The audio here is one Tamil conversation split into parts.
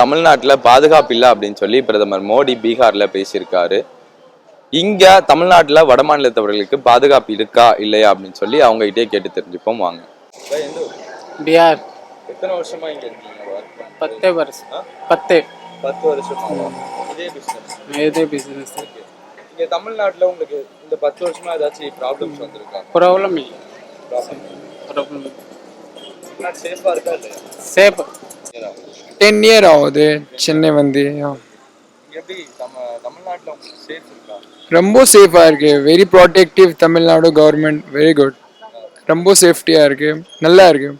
தமிழ்நாட்டில் பாதுகாப்பு இல்லை அப்படின்னு சொல்லி பிரதமர் மோடி பீகாரில் பேசியிருக்காரு. இங்கே தமிழ்நாட்டில் வட மாநிலத்தவர்களுக்கு பாதுகாப்பு இருக்கா இல்லையா அப்படின்னு சொல்லி அவங்ககிட்டே கேட்டு தெரிஞ்சுப்போம் வாங்க. பீகார். எத்தனை வருஷமா இங்க இருக்கீங்க? பத்தே வருஷம். பத்தே. பத்து வருஷம்? இதே பிசினஸ் இதே பிசினஸ் இங்க தமிழ்நாட்டுல உங்களுக்கு இந்த பத்து வருஷமா ஏதாச்சும் ப்ராப்ளம்ஸ் வந்திருக்கா? ப்ராப்ளம் இல்லை. ப்ராப்ளம் ப்ராப்ளம் இருக்கா இல்லையா? சேஃபாக டென் இயர் ஆகுது சென்னை வந்து. ரொம்ப சேஃபாக இருக்கு. Very protective Tamil Nadu government very good ரொம்ப சேஃப்டியாக இருக்கு. நல்லா இருக்கு.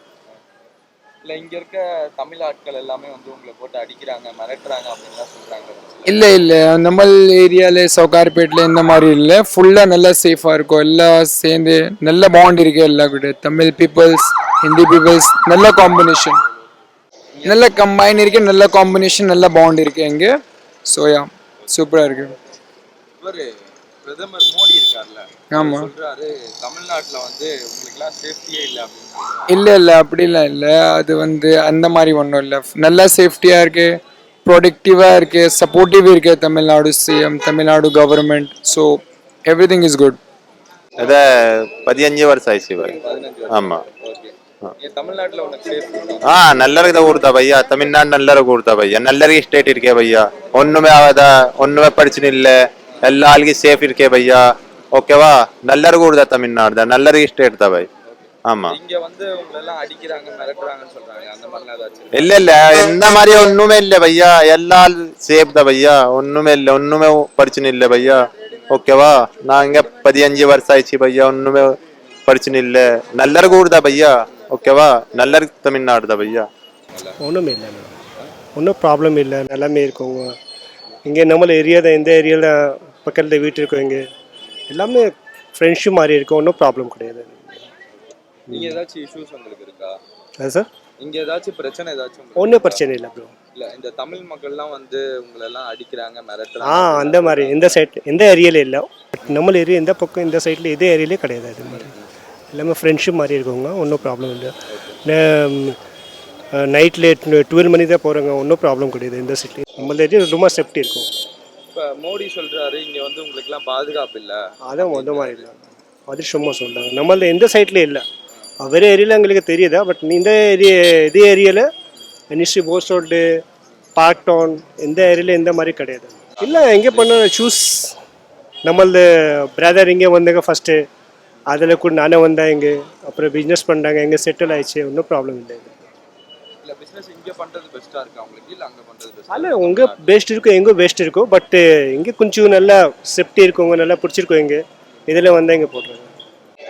இல்லை இங்கே இருக்க தமிழ் ஆட்கள் எல்லாமே வந்து உங்களை போட்டு அடிக்கிறாங்க மிரட்டுறாங்க அப்படின்லாம் சொல்கிறாங்க இல்லை இல்லை. நம்ம ஏரியாவில் சவுகார்பேட்டில் இந்த மாதிரி இல்லை. ஃபுல்லாக நல்லா சேஃபாக இருக்கும். எல்லாம் சேர்ந்து நல்ல பாண்ட் இருக்கு எல்லா கூட. தமிழ் பீப்புள்ஸ் ஹிந்தி பீப்புள்ஸ் நல்ல காம்பினேஷன் நல்ல கம்பைன் இருக்குது நல்ல காம்பினேஷன் நல்ல பாண்ட் இருக்குது இங்கே. சோயா சூப்பராக இருக்கு. பிரதமர் மோடி இருக்கார்ல ஆமா. சொல்றாரு தமிழ்நாட்டுல வந்து உங்களுக்குலாம் சேஃப்டியே இல்ல இல்ல இல்ல அப்படிலாம் இல்ல. அது வந்து அந்த மாதிரி ஒன்றும் இல்லை. நல்ல சேஃப்டியா இருக்கு ப்ரொடக்டிவா இருக்கு சப்போர்ட்டிவ் இருக்கு Tamil Nadu CM Tamil Nadu government so everything is good அத பதினஞ்சு வருஷம் ஆயிடுச்சு ஆமாம் தமிழ்நாட்டில் ஆ நல்லருக்கு தான் கொடுத்தா பையா. தமிழ்நாடு நல்லருக்கு கொடுத்தா பையா. நல்லருக்கு ஸ்டேட் இருக்கே பையா. ஒன்றுமே ஆகாதா ஒன்றுமே பிரச்சனை இல்லை. எல்லா ஆளுக்கும் சேஃப் இருக்கே பையா. ஓகேவா நல்லருக்கு கொடுத்தா தமிழ்நாடு தான் நல்லருக்கு ஸ்டேட் தான் பை. ஆமா. இங்க வந்து உங்களெல்லாம் அடிக்கிறாங்க மிரட்டுறாங்கன்னு சொல்றாங்க. அந்த மாதிரி ஏதாச்சும் இல்ல இல்ல. இந்த மாதிரி ஒண்ணுமே இல்ல பையா. எல்லா சேஃப் தான் பையா. ஒண்ணுமே இல்ல. ஒண்ணுமே பிரச்சனை இல்ல பையா. ஓகேவா நான் இங்க பதினஞ்சு வருஷம் ஆயிடுச்சு பையா. ஒண்ணுமே பிரச்சனை இல்ல. நல்லருக்கு கூடுதா பையா. ஓகேவா? நல்லரு தமிழ்நாடு தான் பையா? ஒன்றுமே இல்லை மேடம். ஒன்றும் ப்ராப்ளம் இல்லை. நல்லாமே இருக்கவங்க இங்கே நம்ம ஏரியாவில் எந்த ஏரியாவில் பக்கத்தில் வீட்டு இருக்கோம் இங்கே. எல்லாமே ஃப்ரெண்ட்ஷிப் மாதிரி இருக்கும் ஒன்றும் ப்ராப்ளம் கிடையாது. நீங்க ஏதாச்சும் இஷ்யூஸ் உங்களுக்கு இருக்கா? அது சார் இங்க ஏதாச்சும் பிரச்சனை ஏதாச்சும் ஒன்றும் பிரச்சனை இல்லை ப்ரோ இல்ல இந்த தமிழ் மக்கள்லாம் வந்து உங்களை எல்லாம் அடிக்கிறாங்க ஆ மிரட்டுறாங்க அந்த மாதிரி. எந்த சைட் எந்த ஏரியாவில் இல்லை. பட் நம்ம ஏரியா எந்த பக்கம் இந்த சைடில் இதே ஏரியாலே கிடையாது அது மாதிரி. எல்லாமே ஃப்ரெண்ட்ஷிப் மாதிரி இருக்கவங்க ஒன்றும் ப்ராப்ளம் இல்லை. நைட்டில் டுவெல் மணி தான் போகிறாங்க ஒன்றும் ப்ராப்ளம் கிடையாது இந்த சைட்லேயும் நம்ம ஏரியா ரொம்ப சேஃப்டி இருக்கும். இப்ப மோடி சொல்றாரு இங்க வந்து உங்களுக்கு எல்லாம் பாதுகாப்பு இல்ல. அதான் மொத மாதிரி இல்லை. அது சும்மா சொல்கிறாங்க நம்மள எந்த சைட்ல இல்லை. வேறு ஏரியாவில் எங்களுக்கு தெரியுதா பட் இந்த ஏரியா இதே ஏரியாவில் நிஸ்ட்ரி போஸ்ட் ரோடு பார்க் டவுன் எந்த ஏரியாவில் எந்த மாதிரி கிடையாது. இல்லை எங்கே பண்ண சூஸ் நம்மளது பிரதர் இங்கே வந்தாங்க ஃபஸ்ட்டு அதில் கூட நானே வந்தேன் இங்கே. அப்புறம் பிஸ்னஸ் பண்ணுறாங்க எங்கே செட்டில் ஆயிடுச்சு. ஒன்றும் ப்ராப்ளம் இல்லை. இல்ல பிசினஸ் இங்க பண்றது பெஸ்டா இருக்கா உங்களுக்கு? இல்ல அங்க பண்றது பெஸ்டா அதில் உங்கள் பெஸ்ட் இருக்கும் எங்கே பெஸ்ட் இருக்கும் பட் இங்கே கொஞ்சம் நல்லா சேஃப்டி இருக்கவங்க நல்லா பிடிச்சிருக்கோம் இங்கே. இதில் வந்தால் இங்கே போடுறாங்க.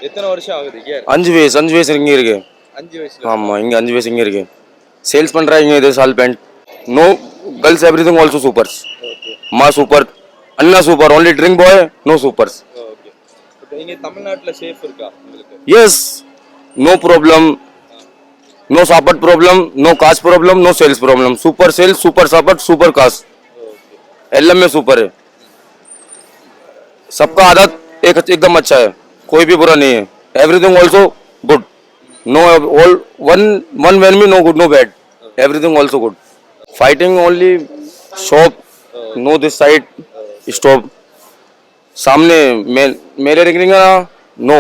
எத்தனை வருஷம் ஆகுது இங்க? அஞ்சு வயசு அஞ்சு வயசு இங்கே இருக்கு. அஞ்சு வயசுல ஆமாம் இங்கே அஞ்சு வயசு இங்கே இருக்கு. சேல்ஸ் பண்ணுறாங்க இது சால் pant no girls everything also supers மா சூப்பர் அண்ணா super only drink boy no supers இங்க தமிழ்நாட்டுல சேஃப் இருக்கா உங்களுக்கு S no problem no सापट problem no caste problem no sales problem super sales super सापट super cast LM में सुपर है सबका आदत एक एकदम अच्छा है कोई भी बुरा नहीं है everything also good no all one one van भी no good no bad everything also good fighting only shop no this side stop सामने मे, मेरे ring no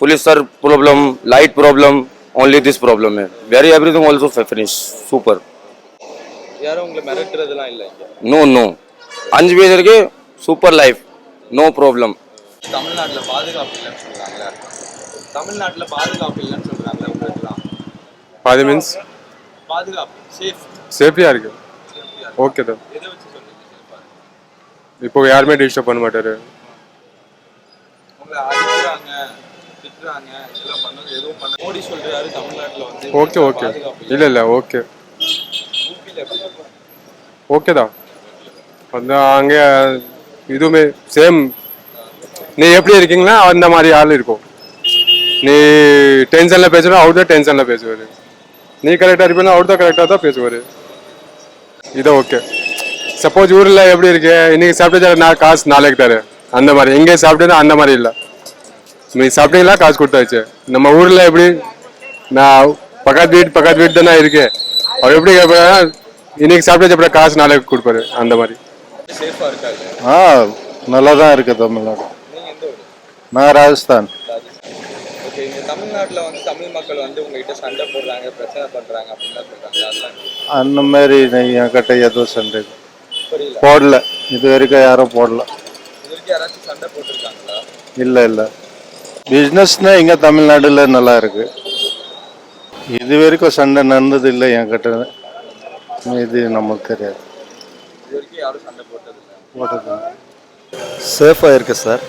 police sir problem light problem only this problem है very everything also finish super யாரும் உங்களை மிரட்டுறதுலாம் இல்ல இங்க नो नो அஞ்சு பேர் இருக்கு சூப்பர் லைஃப் நோ ப்ராப்ளம் தமிழ்நாட்டுல பாதுகாப்பு இல்லைன்னு சொல்றாங்களே தமிழ்நாட்டுல பாதுகாப்பு இல்லைன்னு சொல்றாங்களே உங்களுக்குலாம் அது மீன்ஸ் பாதுகாப்பு சேஃப் சேஃப்டியாக இருக்கு ஓகே தான் இப்போ யாருமே டிஸ்டர்ப் பண்ண மாட்டாரு. வந்து ஓகே ஓகே. இல்லை இல்லை ஓகே. ஓகே தான். அந்த அங்கே இதுவுமே சேம் நீ எப்படி இருக்கீங்களா? அந்த மாதிரி ஆள் இருக்கும். நீ டென்ஷனில் பேசுகிறோம் அவர் தான் டென்ஷனில் பேசுவார். நீ கரெக்டாக இருப்பீங்கன்னா அவர் தான் கரெக்டாக தான் பேசுவார். இது ஓகே சப்போஸ் ஊரில் எப்படி இருக்கு? இன்னைக்கு சாப்பிட்டு நான் காசு நாளைக்கு தரேன். அந்த மாதிரி. எங்கே சாப்பிட்டு அந்த மாதிரி இல்லை. நீ சாப்பிட்டீங்களா? காசு கொடுத்தாச்சு. நம்ம ஊரில் எப்படி? நான் பக்கத்து வீட்டு பக்கத்து வீட்டு தானே இருக்கு. அவர் எப்படி கேட்பாருன்னா இன்னைக்கு சாப்பிட்டு அப்புறம் காசு நாளைக்கு கொடுப்பாரு? அந்த மாதிரி. சேஃபா இருக்கா இல்லையா ஆ நல்லா தான் இருக்கு தமிழ்நாடு. நான் ராஜஸ்தான். ஓகே இங்க தமிழ்நாட்டுல வந்து தமிழ் மக்கள் வந்து உங்ககிட்ட சண்டை போடுறாங்க பிரச்சனை பண்றாங்க அப்படின்லாம் சொல்றாங்க. அதெல்லாம் அந்த மாதிரி நான் என்கிட்ட எதுவும் சண்டை போடல. இது வரைக்கும் யாரும் போடல. இது வரைக்கும் யாராச்சும் சண்டை போட்டிருக்காங்களா? இல்லை இல்லை. பிஸ்னஸ்னா இங்கே தமிழ்நாடுல நல்லா இருக்கு. இது வரைக்கும் சண்டை நடந்தது இல்லை என்கிட்ட. இது நமக்கு தெரியாது. இது வரைக்கும் யாரும் சண்டை போட்டது இல்லை. போட்டது சேஃபாக இருக்கு சார்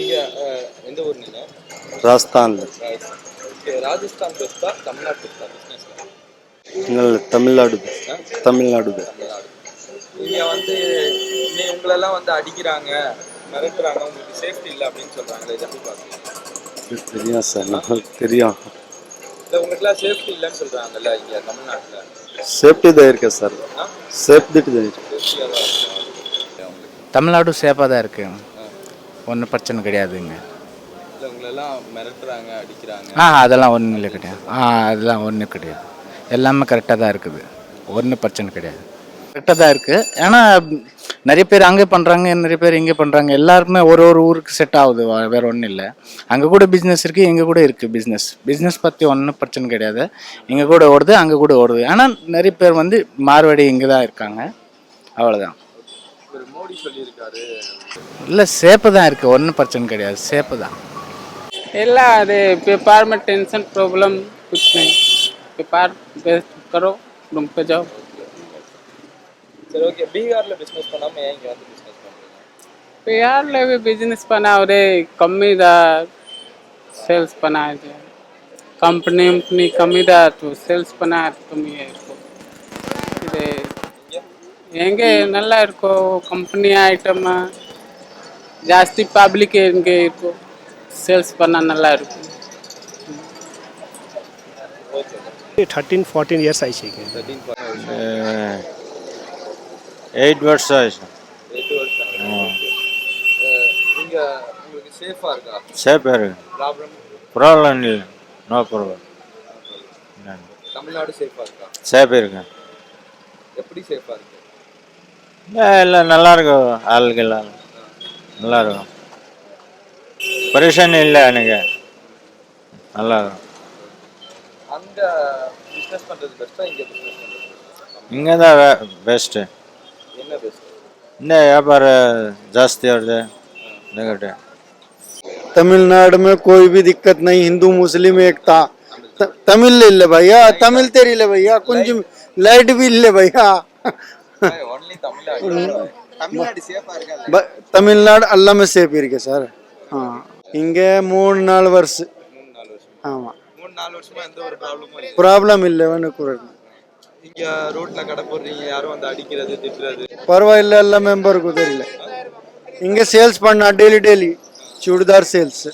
இங்க அஹ், எந்த ஊர் நீங்க? ராஜஸ்தானில் ராஜஸ்தான் எங்கள் தமிழ்நாடு தமிழ்நாடு. இங்க வந்து நீ உங்களெல்லாம் வந்து அடிக்கிறாங்க மிரட்டுறாங்க உங்களுக்கு சேஃப்டி இல்லை அப்படின்னு இதை எப்படி பாக்குறீங்க தெரியும் சார் நம்மளுக்கு தெரியும். இல்ல உங்களுக்குலாம் சேஃப்டி இல்லைன்னு சொல்றாங்கல்ல இங்க தமிழ்நாட்டுல? சேஃப்டி தான் இருக்கு சார். சேஃப்டி தான் இருக்கு. தமிழ்நாடு சேஃபாக தான் இருக்கு. ஒன்றும் பிரச்சனை கிடையாதுங்க. ஆ அதெல்லாம் ஒன்றும் இல்லை கிடையாது. ஆ அதெல்லாம் ஒன்றும் கிடையாது. எல்லாமே கரெக்டாக தான் இருக்குது. ஒன்றும் பிரச்சனை கிடையாது. கரெக்டாக தான் இருக்குது ஏன்னா நிறைய பேர் அங்கே பண்ணுறாங்க நிறைய பேர் இங்கே பண்ணுறாங்க எல்லாருமே ஒரு ஒரு ஊருக்கு செட் ஆகுது வ- வேற ஒன்றும் இல்லை அங்கே கூட பிஸ்னஸ் இருக்குது இங்கே கூட இருக்குது பிஸ்னஸ் பிஸ்னஸ் பற்றி ஒன்றும் பிரச்சனை கிடையாது இங்கே கூட ஓடுது அங்கே கூட ஓடுது ஆனால் நிறைய பேர் வந்து மார்வாடி இங்கே தான் இருக்காங்க அவ்வளோதான் ஒரு மோடி சொல்லியிருக்காரு இல்லை சேப்பு தான் இருக்குது ஒன்றும் பிரச்சனை கிடையாது சேப்பு தான் एला अरे व्यापार में टेंशन प्रॉब्लम कुछ नहीं व्यापार बेस्ट करो रूम पे जाओ சரி ஓகே பீகாரில் பிசினஸ் பண்ணாம ஏன் இங்க வந்து பிசினஸ் பண்றீங்க பீகாரில் भी பிசினஸ் बना अरे கம்மி था சேல்ஸ் बना கம்பெனி கம்பெனி கம்மி कमी था तो सेल्स बना कमी இது எங்கே நல்லா இருக்கும் கம்பெனி ஐட்டமா ஜாஸ்தி பப்ளிக் இங்கே இருக்கும் சேல்ஸ் பண்ணால் நல்லா இருக்கும் थर्टीन फोर्टीन इयर्स आई थी எயிட் வருஷம் ஆயிடுச்சு. எட்டு வருஷம் அஹ், இங்க உங்களுக்கு சேஃபா இருக்கா? சேஃப் இருக்கு. ப்ராப்ளம் ப்ராப்ளம் இல்லை நோ ப்ராப்ளம் தமிழ்நாடு சேஃபா இருக்கா? சேஃப் இருக்கு. எப்படி சேஃபா இருக்கு? இல்லை நல்லா இருக்கும் ஆளுக்கெல்லாம் நல்லா இருக்கும். பரிசன் இல்லை எனக்கு. நல்லா இருக்கும். அங்க பிசினஸ் பண்றது பெஸ்டா இங்க? இங்கே தான் பெஸ்ட்டு என்ன व्यापार जास्त घटे तमिलनाडु में कोई भी दिक्कत नहीं हिंदू मुस्लिम एकता त- तमिल ले ले भैया तमिल तेरी ले भैया कुंज लाइट बिल ले भैया ஒன்லி தமிழ்நாடு தமிழ்நாடு சேஃபா में सेफ இருக்கு சார் ஆ இங்கே மூணு நாலு வருஷம் மூணு நாலு வருஷம் ஆமாம் மூணு ப்ராப்ளம் இல்லை ஒன்று இங்க ரோட்ல கடை போடுறீங்க யாரும் வந்து அடிக்கிறது திட்டுறது? பரவாயில்ல எல்லா மெம்பருக்கும் தெரியல. இங்க சேல்ஸ் பண்ணா டெய்லி டெய்லி சுடிதார் சேல்ஸ்